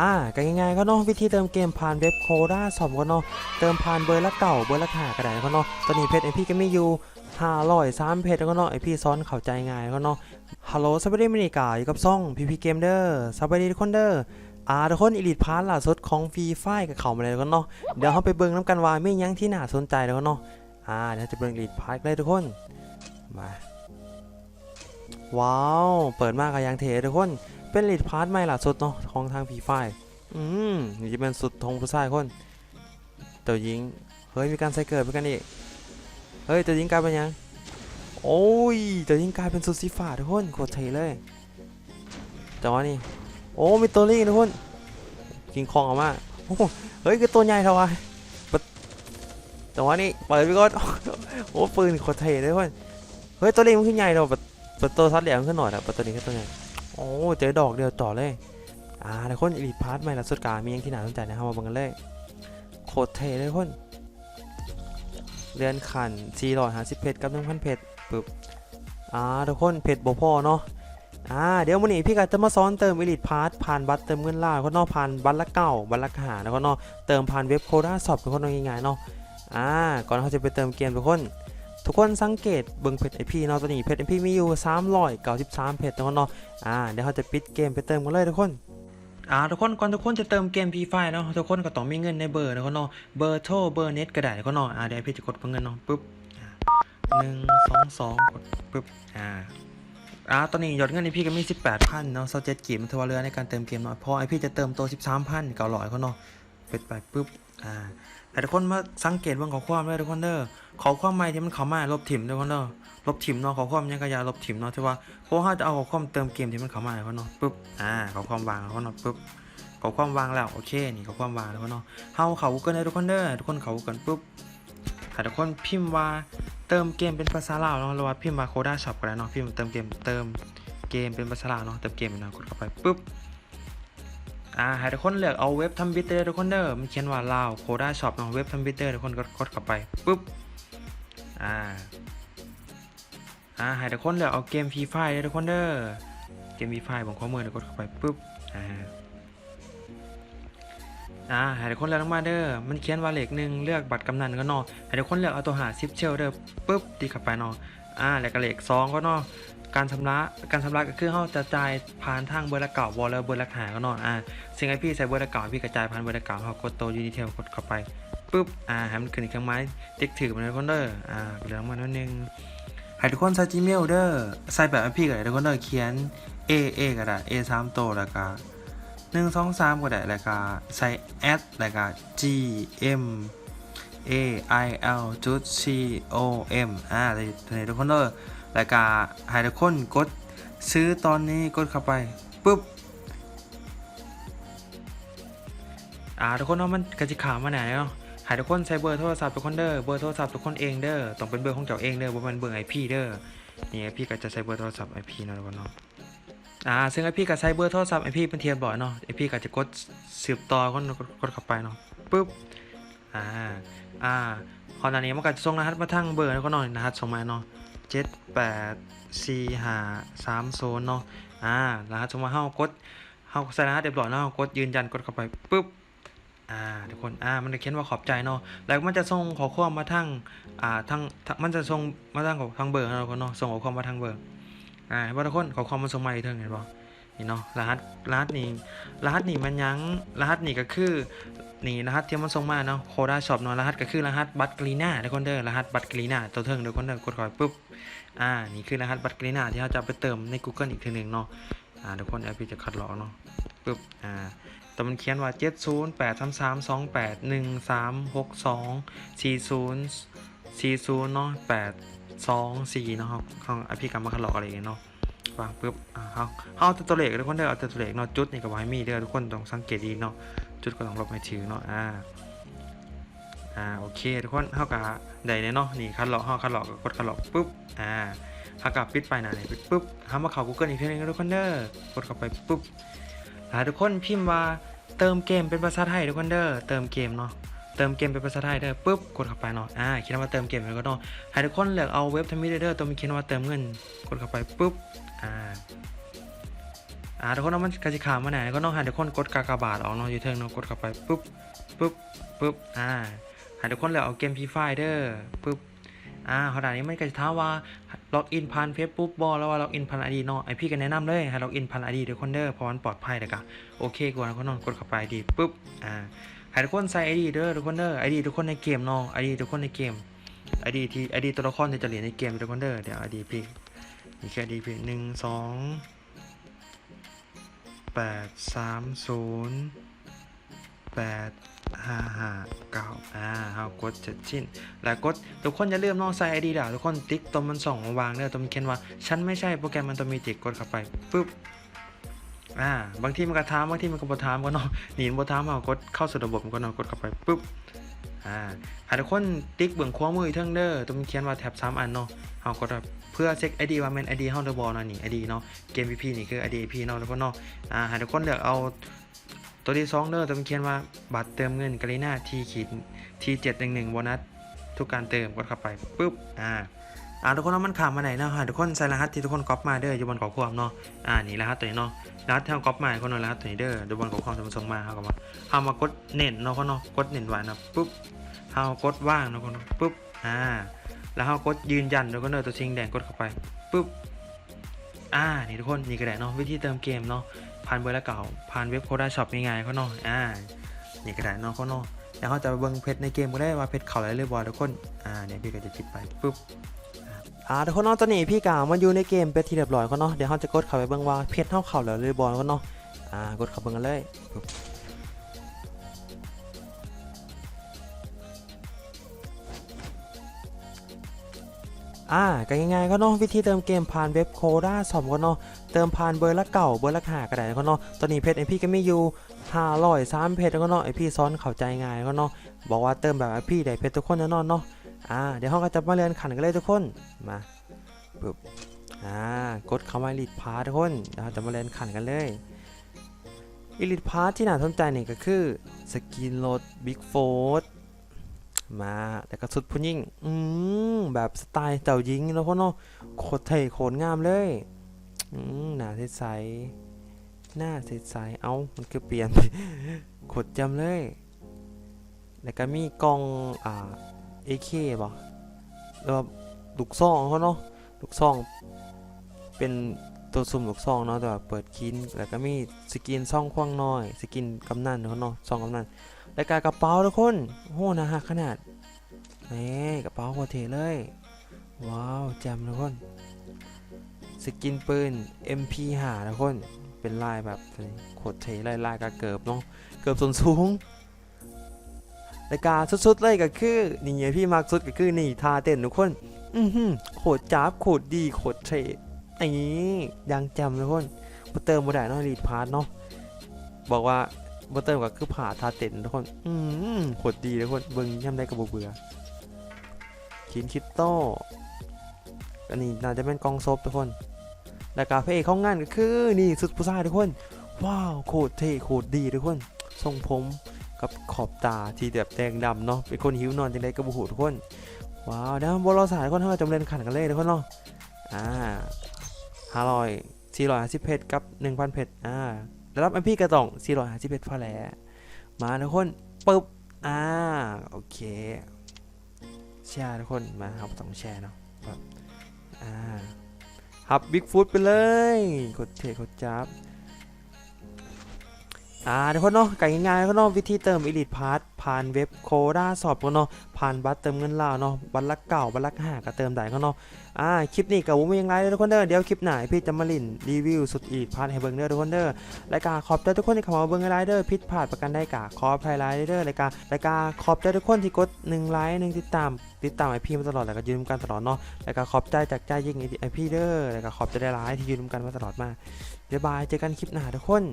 อ่าก็ง่ายๆก็เนาะวิธีเติมเกมผ่านเว็บโคด้าสอมก็เนาะเติมผ่านเบอร์ละเก่าเบอร์ละหาก็ได้ก็เนาะตอนนี้เพจไอพี่ก็ไมีอยู่ห้าร้อยสามเพจก็เนาะไอพี่ซ้อนเข้าใจง่ายก็เนาะฮัลโหลสวัสดีมินิกาอยู่กับซ่องพีพีเกมเดอร์สวัสดีทุกคนเด้ออ่าทุกคนอีลิทพาร์ทล่าสุดของฟรีไฟกับเขามาเลยก็เนาะเดี๋ยวเราไปเบิ่งน้ำกันว่าไม่ยั้งที่น่าสนใจแล้วก็เนาะอ่าเดี๋ยวจะเบิ่งอีลิทพาร์ทเลยทุกคนมาว้าว เปิดมากกับยังเททุกคน เป็นลีดพาร์ทใหม่ล่าสุดเนาะของทางผีไฟอืมนี่จะเป็นสุดทงผู้ชายคนเจ้าหญิงเฮ้ยมีการใส่เกิดเหมือกันอีกเฮ้ยเจ้าหญิงกลายเป็นยังโอ้ยเจ้าหญิงกลายเป็นสุดสีฟ้าทุกคนโคตรเท่เลยจังหวะนี้โอ้มีตัวลิงทุกคนกิงคองออกมาโอ้เฮ้ยคือตัวใหญ่เท่าไหร่ปะจังหวะนี้เปิดไปก่อนโอ้ปืนโคตรเท่เลยทุกคนเฮ้ยตัวลิงมันขึ้นใหญ่เนาะปะปะตัวซัดเหลี่ยมขึ้นหน่อยนะปะตัวนี้ขึ้นตัวใหญ่ อ้เจอดอกเดียวต่อเลยอ่าทุกคนอีลิทพาร์ทใหม่ล่าสุดกามียังที่น่าสนใจนะครับมาบิ่งกันเลยโคตรเท่เลยคนเรือนขัน450เพชรกับ1,000เพชรปึ๊บอ่าทุกคนเพชรบ่พอเนาะอ่าเดี๋ยววันนี้พี่ก็จะมาสอนเติมอีลิทพาร์ทผ่านบัตรเติมเงินล่าก็เนอกผ่านบัตรละเก่าบัตรละหาแล้วก็เนอกเติมผ่านเว็บโคด้าสอบทุกคนง่ายๆเนาะอ่าก่อนเขาจะไปเติมเกมทุกคน ทุกคนสังเกตเบิ่งเพจไอพีเนาะตอนนี้เพจไอพีมีอยู่393เพจทุกคนเนาะอ่าเดี๋ยวเขาจะปิดเกมไปเติมกันเลยทุกคนอ่าทุกคนก่อนทุกคนจะเติมเกม Free Fire เนาะทุกคนก็ต้องมีเงินในเบอร์นะคนเนาะเบอร์โทรเบอร์เน็ตก็ได้ก็เนาะอ่าเดี๋ยวพี่จะกดเพิ่มเงินเนาะปุ๊บหนึ่งสองสองกดปุ๊บอ่าอ่าตอนนี้ยอดเงินในพี่ก็มี 18,000เนาะโซเจ็ดกีบมันทัวเรือในการเติมเกมเนาะพอไอพี่จะเติมตัว13,000เก้าร้อยเขาเนาะ เป็ดไปปุ๊บอ่าแต่ทุกคนมาสังเกตเรื่องของความเลยทุกคนเด้อขอความใหม่ที่มันเข้ามาลบถิ่มทุกคนเด้อลบถิ่มเนาะขอความยังกระยาลบถิ่มเนาะที่ว่าเพราะว่าจะเอาขอความเติมเกมที่มันเข้ามาเขาเนาะปุ๊บอ่าขอความวางเขาเนาะปุ๊บขอความวางแล้วโอเคนี่ขอความวางแล้วเนาะเฮาเขากันเลยทุกคนเด้อทุกคนเขากันปุ๊บถ้าทุกคนพิมพ์ว่าเติมเกมเป็นภาษาลาวเนาะหรือว่าพิมพ์ว่าโคด้าช็อปก็ได้เนาะพิมพ์เติมเกมเติมเกมเป็นภาษาลาวเนาะเติมเกมเนาะกดเข้าไปปุ๊บ อ่าให้ทุกคนเลือกเอาเว็บทำบิตเตอร์ทุกคนเด้อมันเขียนว่าลาวโคด้าช็อปเนาะเว็บทำบิตเตอร์ทุกคนกดกดเข้าไปปุ๊บอ่าอ่าให้ทุกคนเลือกเอาเกมฟรีไฟเลยทุกคนเด้อเกมฟรีไฟบางข้อมูลเดี๋ยวกดเข้าไปปุ๊บอ่าอ่าให้ทุกคนเลือกลงมาเด้อมันเขียนว่าเลขหนึ่งเลือกบัตรกำนันก็เนอให้ทุกคนเลือกเอาตัวหาซิปเชลเด้อปุ๊บตีเข้าไปเนออ่าแล้วก็เลขสองก็เนอ การชำระการชำระก็คือเขาจะจ่ายผ่านทางเบอร์ละเก่าวอลแล้วเบอร์ละหาก็นอนอ่าซึ่งไอพี่ใส่เบอร์ละเก่าพี่กระจายผ่านเบอร์ละเก่าเขากดตัวยูนิเทลกดเข้าไปปุ๊บอ่าให้มันขึ้นอีกครื่องไม้ติ๊กถือมาเลยทุกคนเด้ออ่าเหลืองมานิดนึงให้ทุกคนใส่ Gmail เด้อใส่แบบพี่ก็ได้ทุกคนเด้อเขียน A A ก็ได้ A สามโตแล้วก็หนึ่งสองสามก็ได้แล้วก็ใส่ at แล้วก็ G M A I L จุด C O M อ่าเลยทุกคนเด้อ แล้วก็ให้ทุกคนกดซื้อตอนนี้กดเข้าไปปุ๊บอ่าทุกคนเนาะมันกระจิขามาไหนเนาะให้ทุกคนใช้เบอร์โทรศัพท์ทุกคนเด้อเบอร์โทรศัพท์ทุกคนเองเด้อต้องเป็นเบอร์ของเจ้าเองเด้อบ่แม่นเบอร์ไอพีเด้อนี่ไอพีก็จะใช้เบอร์โทรศัพท์ไอพีเนาะทุกคนเนาะอ่าซึ่งไอพีก็ใช้เบอร์โทรศัพท์ไอพีเป็นเทียบบ่อยเนาะไอพีก็จะกดสืบต่อคนกดกดเข้าไปเนาะปึ๊บอ่าอ่าพอตอนนี้มันก็จะส่งรหัสมาทางเบอร์แล้วก็เนาะรหัสส่งมาเนาะ เจ็ดแปดสี่ห้าสามโซนเนาะอ่ารหัสส่งมาเฮากดเฮาใส่รหัสเรียบร้อยเนาะกดยืนยันกดเข้าไปปุ๊บอ่าทุกคนอ่ามันจะเขียนว่าขอบใจเนาะแล้วมันจะส่งขอความมาทางอ่าทางมันจะส่งมาทางของทางเบอร์เราคนเนาะส่งขอความมาทางเบอร์อ่าเห็นป่ะทุกคนขอความมาส่งมาอีกเท่าเห็นป่ะ นี่เนาะรหัสรหัสนี่รหัสนี่มันยังรหัสนี่ก็คือนี่รหัสที่มันส่งมาเนาะโคด้าช็อปเนาะรหัสก็คือรหัสบัตรกรีนาทุกคนเด้อรหัสบัตรกรีนาตัวเทิงทุกคนเด้อกดเข้าไปปุ๊บอ่านี่คือรหัสบัตรกรีนาที่เราจะไปเติมใน Google อีกทีหนึ่งเนาะอ่าทุกคนแอปพี่จะคัดลอกเนาะปุ๊บอ่าแต่มันเขียนว่า7 0 8 3 3 2 8 1 3 6 2 4 0 4 0เนาะ8 2 4เนาะของอภิกรรมมาคัดลอกอะไรอย่างเงี้ยเนาะ วางปุ๊บอ่าเอาเอาต่ตัวเลขทุกคนเด้อเอาตัวเลขเนาะจุดนี่ก็บ่ให้มีเด้อทุกคนต้องสังเกตดีเนาะจุดก็ต้องลบให้ถือเนาะอ่าอ่าโอเคทุกคนเฮากะได้เนาะนี่คัดหลอกเฮาคัดหลอกก็กดคัดหลอกปุ๊บอ่าเฮากะปิดไปหนะนี่ยปิดปุ๊บเฮามาเข้า Google อีกทีนึงทุกคนเด้อกดเข้าไปปุ๊บหาทุกคนพิมพ์ว่าเติมเกมเป็นภาษาไทยทุกคนเด้อเติมเกมเนาะ ติมเกมเป็นภาษาไทยเด้อปุ๊บกดเข้าไปเนาะอ่าเขียนว่าเติมเกมแล้วก็เนาะให้ทุกคนเลือกเอาเว็บทมิตเด้อตัวมีเขียนว่าเติมเงินกดเข้าไปปุ๊บอ่าอ่าทุกคนเนามันกระสิขามมาไหนก็ต้องให้ทุกคนกดกากบาทออกเนาะอยู่เทิงเนาะกดเข้าไปปุ๊บปุ๊บปุ๊บอ่าให้ทุกคนเลยเอาเกมพีไฟเดอร์ปุ๊บอ่าขนาดนี้มันก็จะถาว่าล็อกอินผ่านเฟซบุ๊กบอแล้วว่าล็อกอินผ่านไอดีเนาะไอพี่ก็แนะนำเลยให้ล็อกอินผ่านไอดีทุกคนเด้อเพราะมันปลอดภัยเลยกะโอเคกว่านะทุกคนเนกดเข้าไปดีปุ๊บอ่า ให้ทุกคนใส่ไอดีเด้อทุกคนเด้อไอดีทุกคนในเกมเนาะไอดีทุกคนในเกมไอดีที่ไอดีตัวละครที่จะเหรียญในเกมทุกคนเด้อเดี๋ยวไอดีพี่นี่แค่ไอดีพี่หนึ่งสองแปดสามศูนย์แปดห้าห้าเก้าอ่าเอากดเจ็ดชิ้น แล้วกดทุกคนอย่าลืมน้องใส่ไอดีด่าทุกคนติ๊กตัวมันส่องมาวางเด้อตัวมันเขียนว่า ฉันไม่ใช่โปรแกรมมันตัวมีจิกกดเข้าไปปุ๊บ อ่าบางทีมันก็ถามบางทีมันก็บ่ถามก็เนาะหนีบ่ถามเอากดเข้าสู่ระบบมันก็เนาะกดเข้าไปปุ๊บอ่าห้ทุกคนติ๊กเบื้องขวามือเทิงเด้อตัวมันเขียนว่าแท็บสามอันเนาะเอากดเพื่อเช็คไอดีว่าแม่นไอดีเฮาเดอบอลนะนี่ไอดีเนาะเกมพีพีนี่คือไอดีพีเนาะทุกคนเนาะอ่าห้ทุกคนเลือกเอาตัวที่สองเด้อตัวมันเขียนว่าบัตรเติมเงินกรีน่าทีขีดทีเจ็ดหนึ่งหนึ่งโบนัสทุกการเติมกดเข้าไปปุ๊บอ่า อ่าทุกคนเอามันขามมาไหนเนาะฮะทุกคนใส่รหัสที่ทุกคนก๊อปมาเด้ออยู่บนกรอบความเนาะอ่านี่รหัสตัวนี้เนาะรหัสที่เราก๊อปมาคนเอารหัสตัวนี้เด้ออยู่บนกรอบความที่มันส่งมาเขาก็มาเอามากดเน้นเนาะเขาเนาะกดเน้นไว้นะปุ๊บเอากดว่างเนาะคนเนาะปุ๊บอ่าแล้วเขากดยืนยันแล้วก็เนอตัวชิงแดงกดเข้าไปปุ๊บอ่านี่ทุกคนนี่ก็ได้เนาะวิธีเติมเกมเนาะผ่านเบอร์ละเก่าผ่านเว็บโคด้าช็อปง่ายๆเขาเนาะอ่านี่ก็ได้เนาะเขาเนาะแล้วเขาจะไปเบิ่งเพชรในเกมก็ได้ว่าเพชรเขาอะไรเรียบร้อยทุกคนอ่าเนี่ยพี่ก็จะจิบไปปุ๊บ อ่าทุกคนเนาะตอนนี้พี่กาวมันอยู่ในเกมเป็นที่เรียบร้อยเขาเนาะเดี๋ยวเขาจะกดเข้าไปเบิ่งว่าเพชรเท่าเขาแล้วเรียบอยเขาเนาะอ่ากดเข้าเบิ่งกันเลยอ่าก็ง่ายๆก็เนาะวิธีเติมเกมผ่านเว็บโคด้าสอมก็เนาะเติมผ่านเบอร์ละเก่าเบอร์ละหาก็ได้ก็เนาะตอนนี้เพจไอพี่ก็ไม่อยู่ห้าร้อยสามเพจก็เนาะไอพี่ซ้อนเข้าใจง่ายก็เนาะบอกว่าเติมแบบไอพี่ได้เพจทุกคนแน่นอนเนาะ อ่าเดี๋ยวเราก็จะมาเรียนขันกันเลยทุกคนมาปึ๊บอ่ากดคำว่า Elite Pass ทุกคนเดี๋ยวจะมาเรียนขันกันเลย Elite Pass ที่น่าสนใจนี่ก็คือสกินโหลด Big f o r มาแล้วก็สุดผู้หญิงอืมแบบสไตล์เจ้าหญิงแล้วคนเนาะโคตรเท่โคตรงามเลยอืมหน้าใสๆหน้าใสๆเอามันคือเปลี่ยนโคตรจำเลย แล้วก็มีกล่องอ่า AK บ่แล้วลูกซองเขาเนาะลูกซอง เป็นตัวสุ่มลูกซองเนาะแต่ว่าเปิดคินแล้วก็มีสกินซ่องควางน้อย สกินกำนันเขาเนาะซองกำนันแล้วก็กระเป๋าทุกคนโหนะฮะขนาดนี่กระเป๋าโคตรเท่เลยว้าวแจมทุกคนสกินปืน MP หาทุกคนเป็นลายแบบโคตรเท่ลายลายกระเกิบเนาะเกิบส่วนสูง รายการสุดๆเลยก็คือนี่ไงพี่มากสุดก็คือนี่ท่าเต้นทุกคน อือหือโคตรจ้าบโคตรดีโคตรเท่ไอ้นี้ยังจำทุกคนมาเติมมาได้เนาะรีดพาร์ทเนาะบอกว่ามเติมก็คือผ่าท่าเต้นทุกคน อืมโคตรดีทุกคนเบิ่งย่ำได้กระบเบื่อคินคิตโต้อันนี้น่าจะเป็นกองซบทุกคนแล้วก็พระเอกของงานก็คือนี่สุดผู้ชายทุกคน ว้าวโคตรเท่โคตรดีทุกคนทรงผม กับขอบตาที่แบบแดงดำเนาะเป็นคนหิวนอนจังไดกระบุหูทุกคนว้าวเดี๋ยวบอลเราสายคนเท่าจำเรียนขันกันเลยทุกคนเนาะอ่าห้าร้อยสี่ร้อยห้าสิบเพชรกับหนึ่งพันเพชรอ่าแล้วรับอันพี่กระต่องสี่ร้อยห้าสิบเพชรพอแหล้วมาทุกคนปึ๊บอ่าโอเคแชร์ทุกคนมาครับต้องแชร์เนาะแบบอ่าฮับบิ๊กฟุตไปเลยกดเทกดจับ อ่าทุกคนเนาะไก่ง่ายๆก็เนาะวิธีเติม Elite Pass ผ่านเว็บโคด้าสอบก็เนาะผ่านบัตรเติมเงินลาวเนาะบัตรละเก่าบัตรละห้าก็เติมได้ก็เนาะอ่าคลิปนี้กับผมมีอย่างไรเลยทุกคนเด้อเดี๋ยวคลิปไหนพี่จะมาลินรีวิวสุด Elite Pass ให้เบิ่งเด้อทุกคนเด้อรายการขอบใจทุกคนที่เข้ามาเบิ่งไลน์เด้อผิดพลาดประกันได้กะขออภัยไลน์เด้อรายการรายการขอบใจทุกคนที่กด1ไลค์1ติดตามติดตามไอพี่มาตลอดแล้วก็ยืนกันตลอดเนาะแล้วก็ขอบใจจากใจยิ่งไอพี่เด้อแล้วก็ขอบใจได้หลายที่ยืนกันมาตลอดมาบ๊ายบายเจอกันคลิปหน้าทุกคน